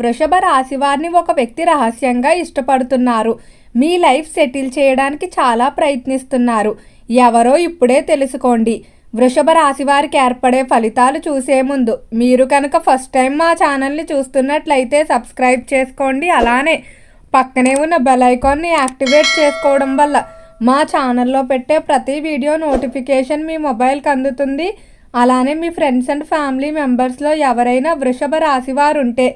వృషభ రాశి వారిని ఒక వ్యక్తి రహస్యంగా ఇష్టపడుతున్నారు. మీ లైఫ్ సెటిల్ చేయడానికి చాలా ప్రయత్నిస్తున్నారు. ఎవరో ఇప్పుడే తెలుసుకోండి. వృషభ రాశి వారికి ఏర్పడే ఫలితాలు చూసే ముందు మీరు కనుక ఫస్ట్ టైం మా ఛానల్ని చూస్తున్నట్లయితే సబ్స్క్రైబ్ చేసుకోండి. అలానే పక్కనే ఉన్న బెల్ ఐకాన్ని యాక్టివేట్ చేసుకోవడం వల్ల మా ఛానల్లో పెట్టే ప్రతి వీడియో నోటిఫికేషన్ మీ మొబైల్కి అందుతుంది. అలానే మీ ఫ్రెండ్స్ అండ్ ఫ్యామిలీ మెంబర్స్లో ఎవరైనా వృషభ రాశి వారు ఉంటే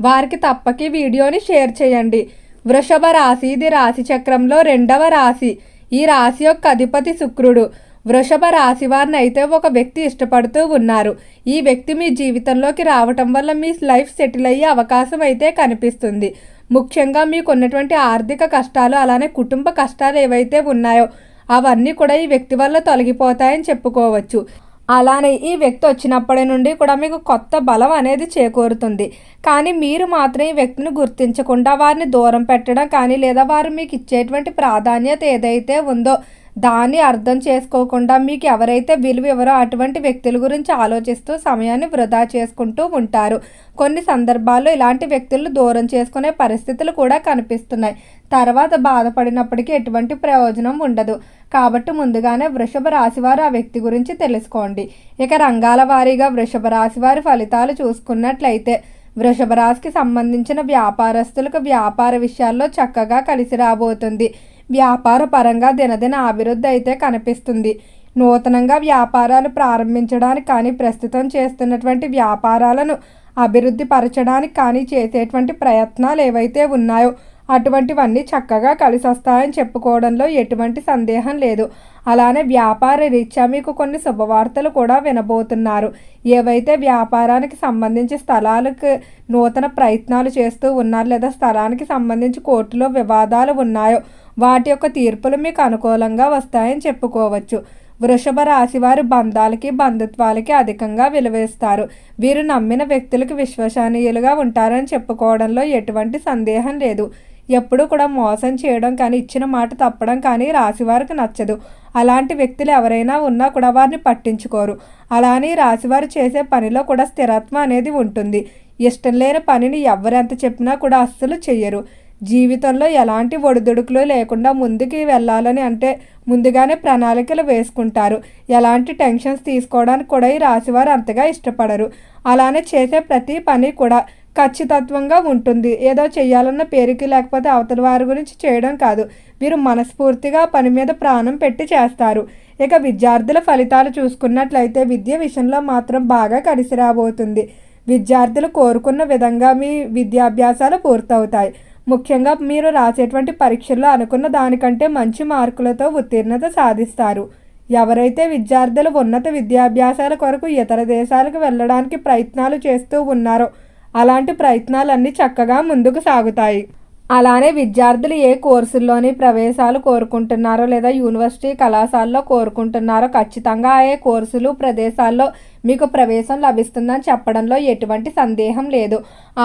వారికి తప్పకి వీడియోని షేర్ చేయండి. వృషభ రాశి ఇది రాశి చక్రంలో రెండవ రాశి. ఈ రాశి యొక్క అధిపతి శుక్రుడు. వృషభ రాశి వారిని అయితే ఒక వ్యక్తి ఇష్టపడుతూ ఉన్నారు. ఈ వ్యక్తి మీ జీవితంలోకి రావటం వల్ల మీ లైఫ్ సెటిల్ అయ్యే అవకాశం అయితే కనిపిస్తుంది. ముఖ్యంగా మీకున్నటువంటి ఆర్థిక కష్టాలు అలానే కుటుంబ కష్టాలు ఏవైతే ఉన్నాయో అవన్నీ కూడా ఈ వ్యక్తి వల్ల తొలగిపోతాయని చెప్పుకోవచ్చు. అలానే ఈ వ్యక్తి వచ్చినప్పటి నుండి కూడా మీకు కొత్త బలం అనేది చేకూరుతుంది. కానీ మీరు మాత్రం ఈ వ్యక్తిని గుర్తించకుండా వారిని దూరం పెట్టడం కానీ లేదా వారు మీకు ఇచ్చేటువంటి ప్రాధాన్యత ఏదైతే ఉందో దాన్ని అర్థం చేసుకోకుండా మీకు ఎవరైతే విలువ ఎవరో అటువంటి వ్యక్తుల గురించి ఆలోచిస్తూ సమయాన్ని వృధా చేసుకుంటూ ఉంటారు. కొన్ని సందర్భాల్లో ఇలాంటి వ్యక్తులు దూరం చేసుకునే పరిస్థితులు కూడా కనిపిస్తున్నాయి. తర్వాత బాధపడినప్పటికీ ఎటువంటి ప్రయోజనం ఉండదు. కాబట్టి ముందుగానే వృషభ రాశి వారు ఆ వ్యక్తి గురించి తెలుసుకోండి. ఇక రంగాల వారీగా వృషభ రాశివారి ఫలితాలు చూసుకున్నట్లయితే వృషభ రాశికి సంబంధించిన వ్యాపారస్తులకు వ్యాపార విషయాల్లో చక్కగా కలిసి రాబోతుంది. వ్యాపార పరంగా దినదిన అభివృద్ధి అయితే కనిపిస్తుంది. నూతనంగా వ్యాపారాలు ప్రారంభించడానికి కానీ ప్రస్తుతం చేస్తున్నటువంటి వ్యాపారాలను అభివృద్ధి పరచడానికి కానీ చేసేటువంటి ప్రయత్నాలు ఏవైతే ఉన్నాయో అటువంటివన్నీ చక్కగా కలిసి వస్తాయని చెప్పుకోవడంలో ఎటువంటి సందేహం లేదు. అలానే వ్యాపార రీత్యా మీకు కొన్ని శుభవార్తలు కూడా వినబోతున్నారు. ఏవైతే వ్యాపారానికి సంబంధించి స్థలాలకు నూతన ప్రయత్నాలు చేస్తూ ఉన్నారు లేదా స్థలానికి సంబంధించి కోర్టులో వివాదాలు ఉన్నాయో వాటి యొక్క తీర్పులు మీకు అనుకూలంగా వస్తాయని చెప్పుకోవచ్చు. వృషభ రాశి వారి బంధాలకి బంధుత్వాలకి అధికంగా విలువేస్తారు. వీరు నమ్మిన వ్యక్తులకు విశ్వసనీయులుగా ఉంటారని చెప్పుకోవడంలో ఎటువంటి సందేహం లేదు. ఎప్పుడూ కూడా మోసం చేయడం కానీ ఇచ్చిన మాట తప్పడం కానీ రాశివారికి నచ్చదు. అలాంటి వ్యక్తులు ఎవరైనా ఉన్నా కూడా వారిని పట్టించుకోరు. అలానే రాశివారు చేసే పనిలో కూడా స్థిరత్వం అనేది ఉంటుంది. ఇష్టం లేని పనిని ఎవరెంత చెప్పినా కూడా అస్సలు చెయ్యరు. జీవితంలో ఎలాంటి ఒడిదుడుకులు లేకుండా ముందుకు వెళ్ళాలని అంటే ముందుగానే ప్రణాళికలు వేసుకుంటారు. ఎలాంటి టెన్షన్స్ తీసుకోవడానికి కూడా ఈ రాశివారు అంతగా ఇష్టపడరు. అలానే చేసే ప్రతి పని కూడా ఖచ్చితత్వంగా ఉంటుంది. ఏదో చేయాలన్న పేరుకి లేకపోతే అవతల వారి గురించి చేయడం కాదు. వీరు మనస్ఫూర్తిగా పని మీద ప్రాణం పెట్టి చేస్తారు. ఇక విద్యార్థుల ఫలితాలు చూసుకున్నట్లయితే విద్య విషయంలో మాత్రం బాగా కలిసి రాబోతుంది. విద్యార్థులు కోరుకున్న విధంగా మీ విద్యాభ్యాసాలు పూర్తవుతాయి. ముఖ్యంగా మీరు రాసేటువంటి పరీక్షల్లో అనుకున్న దానికంటే మంచి మార్కులతో ఉత్తీర్ణత సాధిస్తారు. ఎవరైతే విద్యార్థులు ఉన్నత విద్యాభ్యాసాల కొరకు ఇతర దేశాలకు వెళ్ళడానికి ప్రయత్నాలు చేస్తూ ఉన్నారో అలాంటి ప్రయత్నాలన్నీ చక్కగా ముందుకు సాగుతాయి. అలానే విద్యార్థులు ఏ కోర్సుల్లోని ప్రవేశాలు కోరుకుంటున్నారో లేదా యూనివర్సిటీ కళాశాలలో కోరుకుంటున్నారో ఖచ్చితంగా ఏ కోర్సులు ప్రదేశాల్లో మీకు ప్రవేశం లభిస్తుందని చెప్పడంలో ఎటువంటి సందేహం లేదు.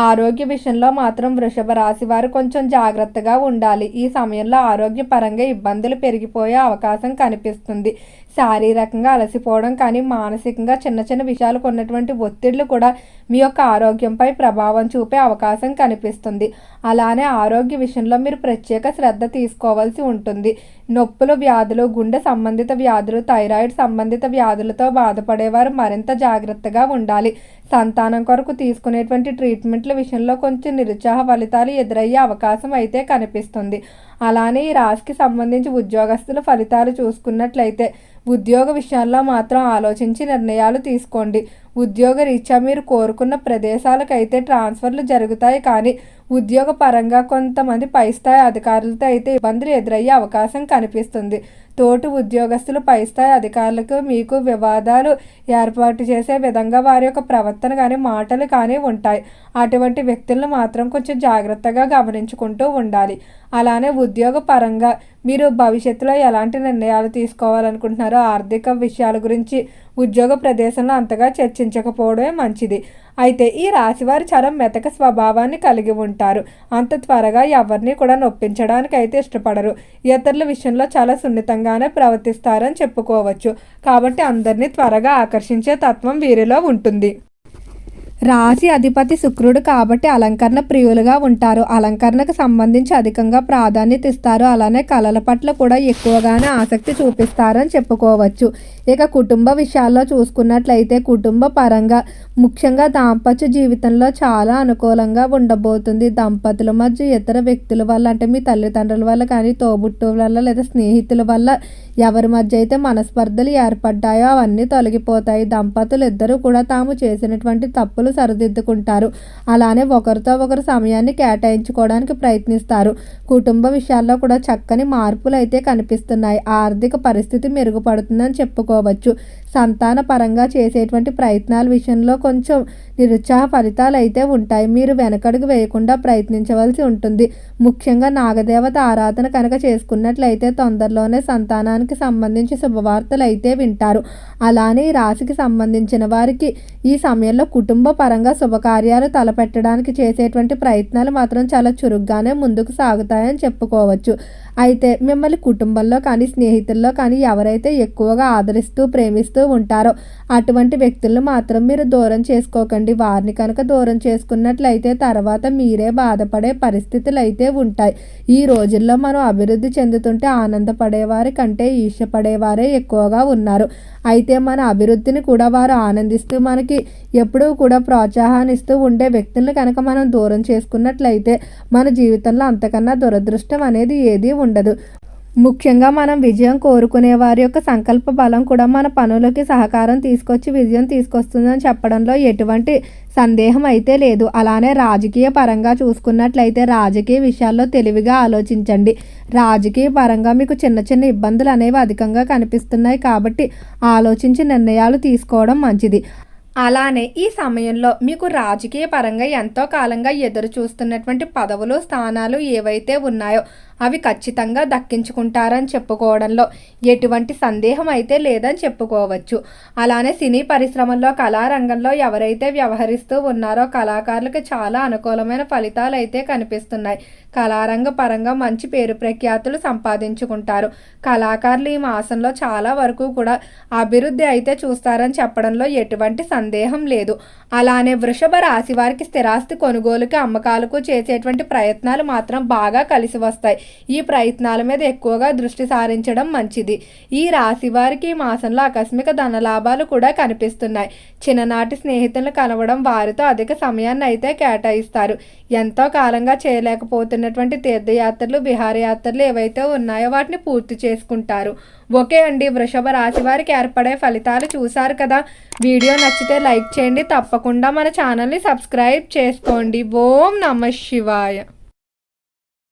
ఆరోగ్య విషయంలో మాత్రం వృషభ రాశి వారు కొంచెం జాగ్రత్తగా ఉండాలి. ఈ సమయంలో ఆరోగ్యపరంగా ఇబ్బందులు పెరిగిపోయే అవకాశం కనిపిస్తుంది. శారీరకంగా అలసిపోవడం కానీ మానసికంగా చిన్న చిన్న విషయాలకు ఉన్నటువంటి ఒత్తిళ్ళు కూడా మీ యొక్క ఆరోగ్యంపై ప్రభావం చూపే అవకాశం కనిపిస్తుంది. అలానే ఆరోగ్య విషయంలో మీరు ప్రత్యేక శ్రద్ధ తీసుకోవాల్సి ఉంటుంది. నొప్పులు వ్యాధులు గుండె సంబంధిత వ్యాధులు థైరాయిడ్ సంబంధిత వ్యాధులతో బాధపడేవారు మరింత జాగ్రత్తగా ఉండాలి. సంతానం కొరకు తీసుకునేటువంటి ట్రీట్మెంట్ల విషయంలో కొంచెం నిరుత్సాహ ఫలితాలు ఎదురయ్యే అవకాశం అయితే కనిపిస్తుంది. అలానే ఈ రాశికి సంబంధించి ఉద్యోగస్తుల ఫలితాలు చూసుకున్నట్లయితే ఉద్యోగ విషయాల్లో మాత్రం ఆలోచించి నిర్ణయాలు తీసుకోండి. ఉద్యోగ రీత్యా మీరు కోరుకున్న ప్రదేశాలకైతే ట్రాన్స్ఫర్లు జరుగుతాయి కానీ ఉద్యోగ పరంగా కొంతమంది పై స్థాయి అధికారులతో అయితే ఇబ్బందులు ఎదురయ్యే అవకాశం కనిపిస్తుంది. తోటి ఉద్యోగస్తులు పై స్థాయి అధికారులకు మీకు వివాదాలు ఏర్పాటు చేసే విధంగా వారి యొక్క ప్రవర్తన కానీ మాటలు కానీ ఉంటాయి. అటువంటి వ్యక్తులను మాత్రం కొంచెం జాగ్రత్తగా గమనించుకుంటూ ఉండాలి. అలానే ఉద్యోగ పరంగా మీరు భవిష్యత్తులో ఎలాంటి నిర్ణయాలు తీసుకోవాలనుకుంటున్నారో ఆర్థిక విషయాల గురించి ఉద్యోగ ప్రదేశంలో అంతగా చర్చించకపోవడమే మంచిది. అయితే ఈ రాశివారు చాలా మెతక స్వభావాన్ని కలిగి ఉంటారు. అంత త్వరగా ఎవరిని కూడా నొప్పించడానికి అయితే ఇష్టపడరు. ఇతరుల విషయంలో చాలా సున్నితంగానే ప్రవర్తిస్తారని చెప్పుకోవచ్చు. కాబట్టి అందరినీ త్వరగా ఆకర్షించే తత్వం వీరిలో ఉంటుంది. రాశి అధిపతి శుక్రుడు కాబట్టి అలంకరణ ప్రియులుగా ఉంటారు. అలంకరణకు సంబంధించి అధికంగా ప్రాధాన్యత ఇస్తారు. అలానే కళల పట్ల కూడా ఎక్కువగానే ఆసక్తి చూపిస్తారని చెప్పుకోవచ్చు. ఇక కుటుంబ విషయాల్లో చూసుకున్నట్లయితే కుటుంబ పరంగా ముఖ్యంగా దాంపత్య జీవితంలో చాలా అనుకూలంగా ఉండబోతుంది. దంపతుల మధ్య ఇతర వ్యక్తుల వల్ల అంటే మీ తల్లిదండ్రుల వల్ల కానీ తోబుట్టు వల్ల లేదా స్నేహితుల వల్ల ఎవరి మధ్య అయితే మనస్పర్ధలు ఏర్పడ్డాయో అవన్నీ తొలగిపోతాయి. దంపతులు ఇద్దరు కూడా తాము చేసినటువంటి తప్పులు సరిదిద్దుకుంటారు. అలానే ఒకరితో ఒకరు సమయాన్ని కేటాయించుకోవడానికి ప్రయత్నిస్తారు. కుటుంబ విషయాల్లో కూడా చక్కని మార్పులు అయితే కనిపిస్తున్నాయి. ఆర్థిక పరిస్థితి మెరుగుపడుతుందని చెప్పుకోవచ్చు. సంతాన పరంగా చేసేటువంటి ప్రయత్నాల విషయంలో కొంచెం నిరుత్సాహ ఫలితాలు అయితే ఉంటాయి. మీరు వెనకడుగు వేయకుండా ప్రయత్నించవలసి ఉంటుంది. ముఖ్యంగా నాగదేవత ఆరాధన కనుక చేసుకున్నట్లయితే తొందరలోనే సంతానానికి సంబంధించి శుభవార్తలు అయితే వింటారు. అలానే ఈ రాశికి సంబంధించిన వారికి ఈ సమయంలో కుటుంబ పరంగా శుభకార్యాలు తలపెట్టడానికి చేసేటువంటి ప్రయత్నాలు మాత్రం చాలా చురుగ్గానే ముందుకు సాగుతాయని చెప్పుకోవచ్చు. అయితే మిమ్మల్ని కుటుంబంలో కానీ స్నేహితుల్లో కానీ ఎవరైతే ఎక్కువగా ఆదరిస్తూ ప్రేమిస్తూ ఉంటారో. అటువంటి వ్యక్తులను మాత్రం మీరు దూరం చేసుకోకండి. వారిని కనుక దూరం చేసుకున్నట్లయితే తర్వాత మీరే బాధపడే పరిస్థితులు అయితే ఉంటాయి. ఈ రోజుల్లో మనం అభివృద్ధి చెందుతుంటే ఆనందపడేవారి కంటే ఈర్షపడేవారే ఎక్కువగా ఉన్నారు. అయితే మన అభివృద్ధిని కూడా వారు ఆనందిస్తూ మనకి ఎప్పుడూ కూడా ప్రోత్సాహాన్ని ఇస్తూ ఉండే వ్యక్తులను కనుక మనం దూరం చేసుకున్నట్లయితే మన జీవితంలో అంతకన్నా దురదృష్టం అనేది ఏదీ ఉండదు. ముఖ్యంగా మనం విజయం కోరుకునే వారి యొక్క సంకల్ప బలం కూడా మన పనులకి సహకారం తీసుకొచ్చి విజయం తీసుకొస్తుందని చెప్పడంలో ఎటువంటి సందేహం అయితే లేదు. అలానే రాజకీయ పరంగా చూసుకున్నట్లయితే రాజకీయ విషయాల్లో తెలివిగా ఆలోచించండి. రాజకీయ పరంగా మీకు చిన్న చిన్న ఇబ్బందులు అనేవి అధికంగా కనిపిస్తున్నాయి కాబట్టి ఆలోచించి నిర్ణయాలు తీసుకోవడం మంచిది. అలానే ఈ సమయంలో మీకు రాజకీయ పరంగా ఎంతో కాలంగా ఎదురు చూస్తున్నటువంటి పదవులు స్థానాలు ఏవైతే ఉన్నాయో అవి ఖచ్చితంగా దక్కించుకుంటారని చెప్పుకోవడంలో ఎటువంటి సందేహం అయితే లేదని చెప్పుకోవచ్చు. అలానే సినీ పరిశ్రమల్లో కళారంగంలో ఎవరైతే వ్యవహరిస్తూ ఉన్నారో కళాకారులకు చాలా అనుకూలమైన ఫలితాలు అయితే కనిపిస్తున్నాయి. కళారంగ పరంగా మంచి పేరు ప్రఖ్యాతులు సంపాదించుకుంటారు. కళాకారులు ఈ మాసంలో చాలా వరకు కూడా అభివృద్ధి అయితే చూస్తారని చెప్పడంలో ఎటువంటి సందేహం లేదు. అలానే వృషభ రాశి వారికి స్థిరాస్తి కొనుగోలుకి అమ్మకాలకు చేసేటువంటి ప్రయత్నాలు మాత్రం బాగా కలిసి వస్తాయి. ఈ ప్రయత్నాల మీద ఎక్కువగా దృష్టి సారించడం మంచిది. ఈ రాశి వారికి ఈ మాసంలో ఆకస్మిక ధనలాభాలు కూడా కనిపిస్తున్నాయి. చిన్ననాటి స్నేహితులను కలవడం వారితో అధిక సమయాన్ని అయితే కేటాయిస్తారు. ఎంతో కాలంగా ఉన్నటువంటి తీర్థయాత్రలు విహారయాత్రలు ఏవైతే ఉన్నాయో వాటిని పూర్తి చేసుకుంటారు. ఓకే అండి వృషభ రాశి వారికి ఏర్పడే ఫలితాలు చూశారు కదా? వీడియో నచ్చితే లైక్ చేయండి తప్పకుండా మన ఛానల్ని సబ్స్క్రైబ్ చేసుకోండి. ఓం నమ శివాయ.